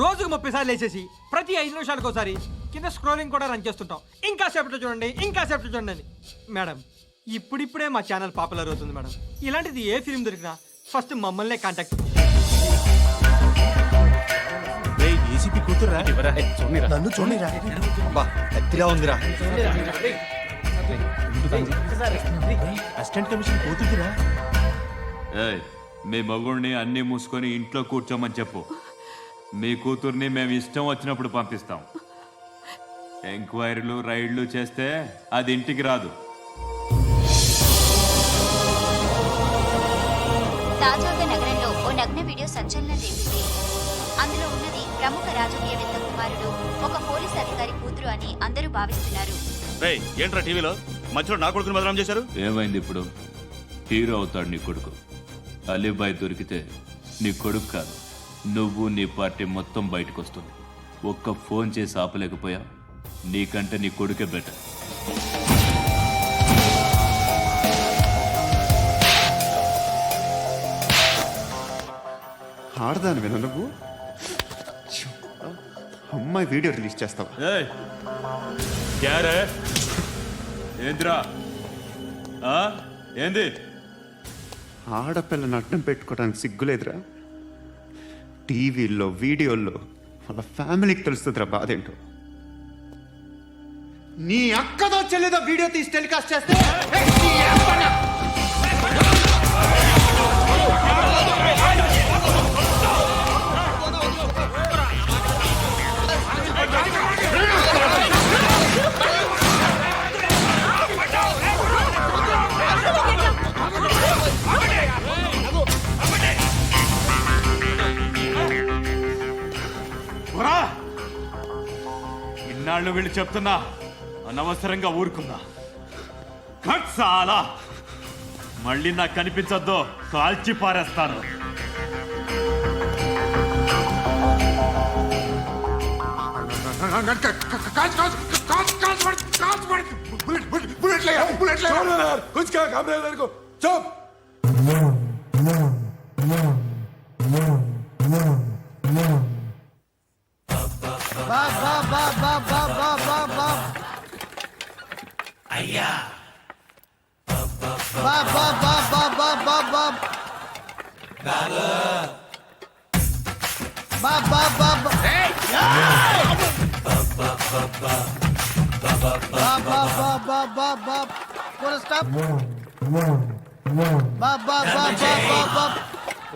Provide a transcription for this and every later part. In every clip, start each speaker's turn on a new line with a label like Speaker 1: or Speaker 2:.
Speaker 1: రోజుకు ముప్పై సార్లు వేసేసి ప్రతి ఐదు నిమిషాలకు ఒకసారి కింద స్క్రోలింగ్ కూడా రన్ చేస్తుంటాం. ఇంకా సేపట్లో చూడండి ఇంకా సేపట్లో చూడండి మేడం ఇప్పుడిప్పుడే మా ఛానల్ పాపులర్ అవుతుంది మేడం ఇలాంటిది ఏ ఫిల్మ్ దొరికినా ఫస్ట్ మమ్మల్నే కాంటాక్ట్
Speaker 2: ఏసీపీ కూతురా
Speaker 3: నన్ను చూడరా
Speaker 2: బా కత్తిలా ఉందిరా. అసిస్టెంట్ కమిషన్ కూతురురా
Speaker 4: మీ మగుడిని అన్నీ మూసుకొని ఇంట్లో కూర్చోమని చెప్పు. మీ కూతుర్ని మేము ఇష్టం వచ్చినప్పుడు పంపిస్తాం. ఎంక్వైరీలు రైడ్లు చేస్తే అది ఇంటికి రాదు.
Speaker 5: తాజాగా నగరంలో ఓ నగ్న వీడియో సంచలనం రేపింది అందులో ఉన్నది ప్రముఖ రాజకీయవేత్త కుమారుడు ఒక పోలీస్ అధికారి కూతురు అని అందరూ భావిస్తున్నారు.
Speaker 2: రేయ్ ఏంట్రా టీవీలో? మధ్యలో నా కొడుకుని బదనాం చేశారు?
Speaker 4: ఏమైంది ఇప్పుడు? హీరో అవుతాడు నీ కొడుకు. అలీబాయ్ దొరికితే నీ కొడుకు కాదు. నువ్వు నీ పార్టీ మొత్తం బయటకు వస్తుంది ఒక్క ఫోన్ చేసి ఆపలేకపోయా? నీకంటే నీ కొడుకే బెటర్.
Speaker 6: ఆడదాని విన నువ్వు. అమ్మాయి వీడియో రిలీజ్ చేస్తావా?
Speaker 4: ఏంద్రా? ఏంది?
Speaker 6: ఆడపిల్లని అడ్డం పెట్టుకోవడానికి సిగ్గులేదురా. టీవీల్లో వీడియోల్లో వాళ్ళ ఫ్యామిలీకి తెలుస్తుందిరా బాధ ఏంటో. నీ అక్కదో చెల్లిదో వీడియో తీసి టెలికాస్ట్ చేస్తే
Speaker 4: ఇన్నాళ్ళు వీళ్ళు చెప్తున్నా అనవసరంగా ఊరుకుందా కట్ చాలా మళ్ళీ నాకు కనిపించొద్దు కాల్చి పారేస్తాను
Speaker 3: कुछ क्या काम रहा है तेरे को चुप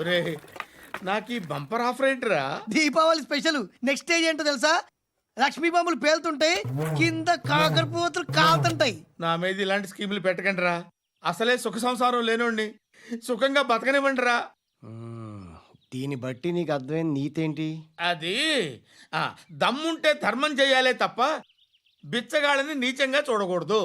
Speaker 7: ఒరే నాకు ఈ బంపర్ ఆఫర్ ఏంటిరా
Speaker 8: దీపావళి స్పెషల్. నెక్స్ట్ స్టేజ్ ఏంటో తెలుసా? లక్ష్మీ బాంబులు పేలుతుంటాయి కింద కాకరపువతులు కాలుతుంటాయి.
Speaker 7: నా మీద ఇలాంటి స్కీములు పెట్టకండి రా అసలే సుఖ సంసారం లేనోడిని. సుఖంగా బతకనివ్వండి రా
Speaker 8: దీన్ని బట్టి నీకు అర్థమైన నీతేంటి?
Speaker 7: అది ఆ, దమ్ముంటే ధర్మం చేయాలే తప్ప బిచ్చగాళ్ళని నీచంగా చూడకూడదు.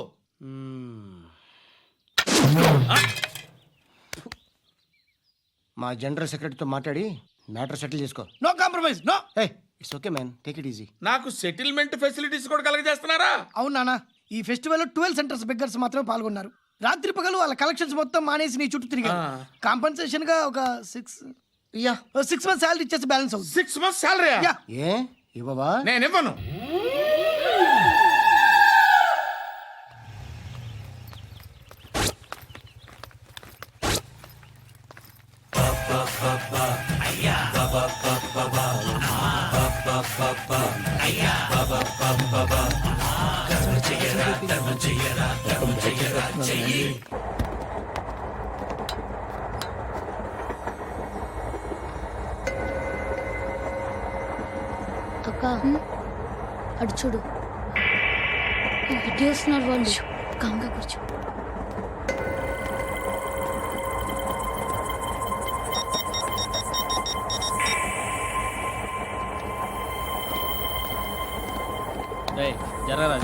Speaker 8: మా జనరల్ సెక్రటరీతో మాట్లాడి మ్యాటర్ సెటిల్ చేసుకో. No compromise no. Hey it's okay man. Take it easy.
Speaker 7: నాకు సెటిల్మెంట్ ఫెసిలిటీస్ కూడా కలగజేస్తున్నారా?
Speaker 8: అవును నాన్న ఈ ఫెస్టివల్ ట్వెల్వ్ సెంటర్స్ బిగ్గర్స్ మాత్రమే పాల్గొన్నారు. రాత్రి పగలు వాళ్ళ కలెక్షన్స్ మొత్తం మానేసి నీ చుట్టూ తిరిగారు.
Speaker 7: ఆ.
Speaker 8: కాంపన్సేషన్గా ఒక six yeah. Six months salary ఇచ్చేసి బ్యాలెన్స్ అవుతుంది
Speaker 7: సిక్స్ మంత్స్ శాలరీ
Speaker 8: యా. ఏ? ఇవ్వవా?
Speaker 7: నేను ఇవ్వను.
Speaker 9: అక్క అటు చూడు. ఇటు వాళ్ళు. కామ్గా కూర్చో.
Speaker 1: జరగరా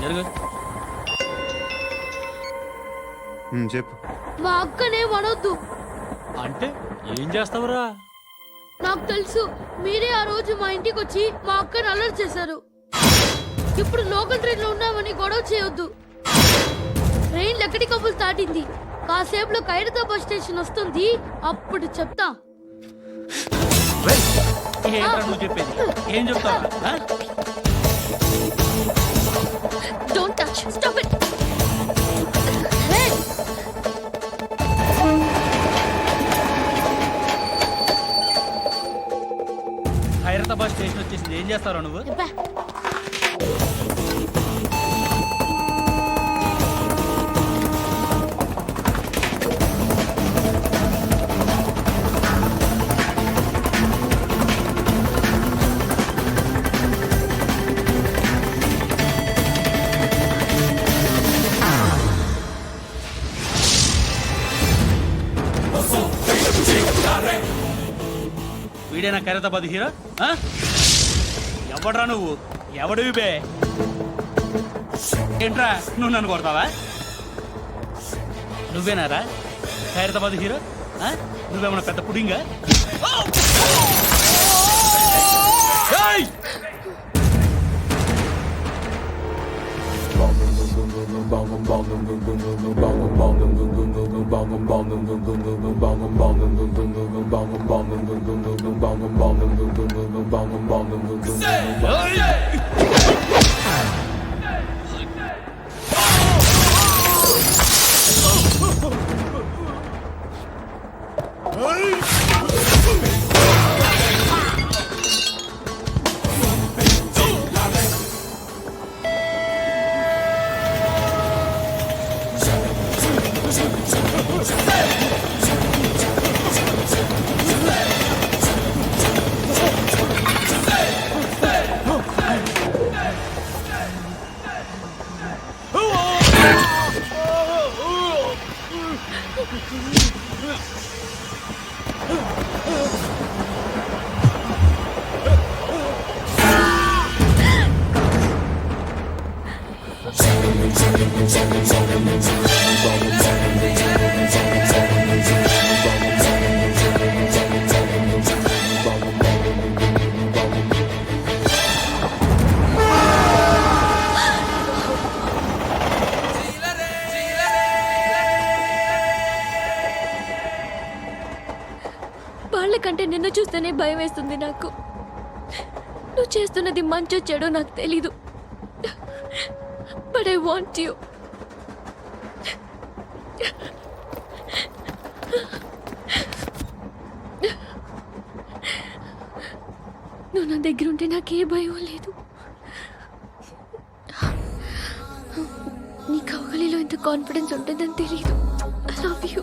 Speaker 6: చెప్పు.
Speaker 9: మా అక్కనే వడొద్దు
Speaker 1: అంటే ఏం చేస్తావురా?
Speaker 9: నాకు తెలుసు. మీరే ఆ రోజు మా ఇంటికి వచ్చి మా అక్కని అల్లరి చేశారు. ఇప్పుడు లోకల్ ట్రైన్లో ఉన్నామని గొడవ చేయొద్దు. ట్రైన్ ఎక్కడి కబుల్ దాటింది? కాసేపులో ఖైరతాబాద్ స్టేషన్ వస్తుంది. అప్పుడు చెప్తా.
Speaker 1: చెప్పేది? ఏం చెప్తావు?
Speaker 9: డోంట్ టచ్ స్టాప్ ఇట్
Speaker 1: వచ్చేసింది ఏం చేస్తావు నువ్వు? వీడేనా ఖైరతాబాద్ హీరో? ఎవడ్రా నువ్వు? ఎవడివి బే ఏంట్రా నువ్వు నన్ను కొడతావా? నువ్వేనారా? హైదరాబాద్ హీరో? నువ్వేమన్నా పెద్ద పుడింగా? Say, oh yeah!
Speaker 9: వాళ్ళకంటే నిన్ను చూస్తేనే భయం వేస్తుంది నాకు. నువ్వు చేస్తున్నది మంచో చెడో నాకు తెలీదు. బట్ ఐ వాంట్ యూ నువ్వు నా దగ్గర ఉంటే నాకే భయం లేదు. నీ కవగలిలో ఇంత కాన్ఫిడెన్స్ ఉంటుందని తెలియదు ఐ లవ్ యూ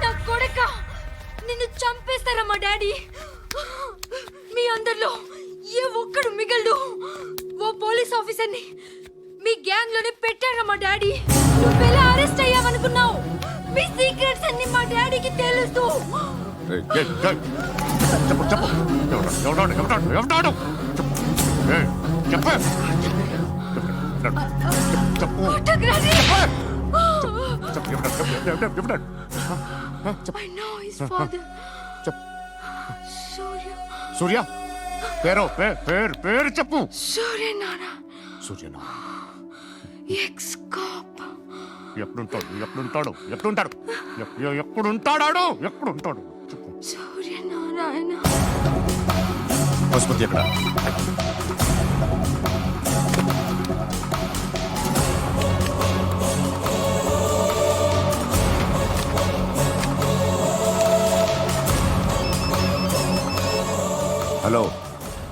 Speaker 9: చంపేస్తారా మా డాడీ మీ అందరిలో ఏ ఒక్కడు మిగలడు ఓ పోలీస్ ఆఫీసర్ని మీ గ్యాంగ్లోనే పెట్టారా మా డాడీ నువ్వెలా అరెస్ట్ అయ్యావనుకున్నావు మీ సీక్రెట్స్ అన్ని మా డాడీకి తెలుసు.
Speaker 10: చెప్పు చెప్పు ఎవడు, ఎవడాడు, ఎవడాడు, ఎవడాడు? చెప్పు. చెప్పు. చెప్పు చెప్పు ఎవడాడు, ఎవడాడు, ఎవడాడు?
Speaker 9: ఐ నో హిస్ ఫాదర్
Speaker 10: చెప్పు.
Speaker 9: సూర్య
Speaker 10: సూర్య పేరు పే- పేరు పేరు చెప్పు.
Speaker 9: సూర్య నాన్న
Speaker 10: సూర్యనా?
Speaker 9: X cap
Speaker 10: ఎప్పుడుంటాడు? ఎప్పుడుంటాడు? ఎప్పుడుంటాడు ఎప్పుడుంటాడాడు? ఎప్పుడుంటాడు? చెప్పు.
Speaker 9: సూర్య నారాయణ
Speaker 10: పశుపతి ఎక్కడ?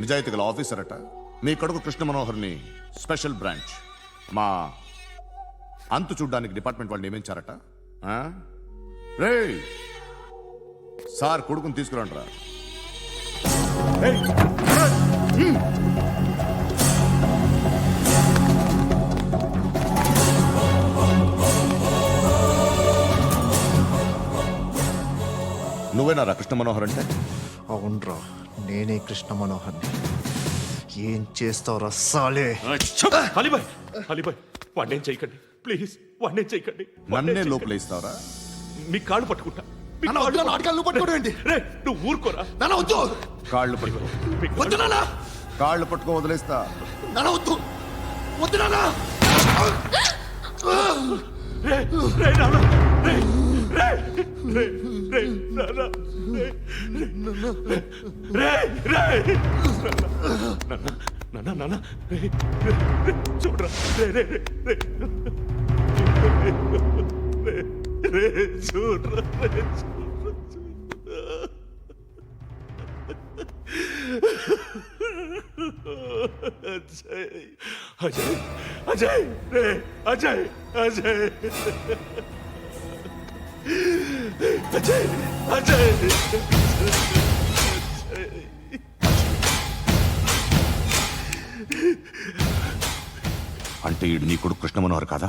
Speaker 10: నిజాయితీ గల ఆఫీసర్ అట. మీ కొడుకు కృష్ణ మనోహర్ని స్పెషల్ బ్రాంచ్. మా అంతు చూడ్డానికి డిపార్ట్మెంట్ వాళ్ళు నియమించారట. ఆ? సార్ కొడుకుని తీసుకురండిరా నువ్వేనా రా కృష్ణ మనోహర్ అంటే?
Speaker 6: అవునరా నేనే కృష్ణ మనోహర్ని ఏం చేస్తావురా సాలే?
Speaker 2: అలీబాయ్! అలీబాయ్ వాడినేం చేయకండి. ప్లీజ్ వాడినేం చేయకండి.
Speaker 10: నన్నే లోపల ఇస్తావరా
Speaker 2: మీ కాళ్ళు పట్టుకుంటా. మీ
Speaker 3: నాన్న, వద్దు నాన్న, ఆటగాళ్ళు పట్టుకోవడం ఏంటి?
Speaker 2: రే నువ్వు ఊరుకోరా.
Speaker 3: నాన్న వద్దు.
Speaker 10: కాళ్ళు పట్టుకో.
Speaker 2: మీ
Speaker 3: వద్దు నాన్న.
Speaker 10: కాళ్ళు పట్టుకో వదిలేస్తా.
Speaker 3: నాన్న వద్దు. వద్దు నాన్న.
Speaker 2: రే రే నాన్న. రే. రే రే. నాన్న నాన్న నాన్న. రే చూడరా. రే రే రే రే. చూడరా రే అజయ్ అజయ్ అజయ్ రే అజయ్ అజయ్. అజయ్ అజయ్
Speaker 10: అంటే ఈడు నీ కొడుకు కృష్ణ మనోహర్ కాదా?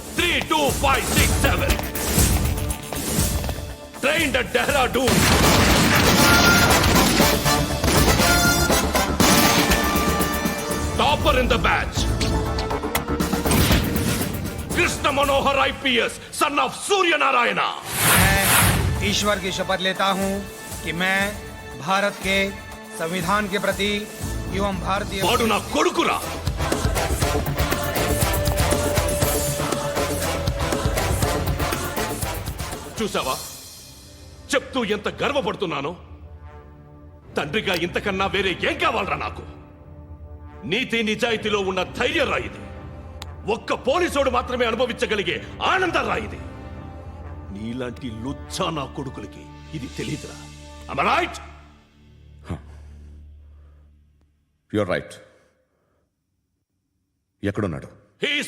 Speaker 2: three two five six seven trained at Dehradun topper in the batch Krishna Manohar IPS son of Surya Narayana मैं
Speaker 1: ईश्वर की शपथ लेता हूँ कि मैं भारत के संविधान के प्रति एवं भारतीय
Speaker 2: చూసావా చెప్తూ ఎంత గర్వపడుతున్నానో? తండ్రిగా ఇంతకన్నా వేరే ఏం కావాలరా నాకు? నీతి నిజాయితీలో ఉన్న ధైర్యం రా ఇది. ఒక్క పోలీసోడు మాత్రమే అనుభవించగలిగే ఆనందం రా ఇది. నీలాంటి లుచ్చా నా కొడుకులకి ఇది తెలియదురా రైట్
Speaker 10: యువర్ రైట్ ఎక్కడున్నాడు?
Speaker 2: He's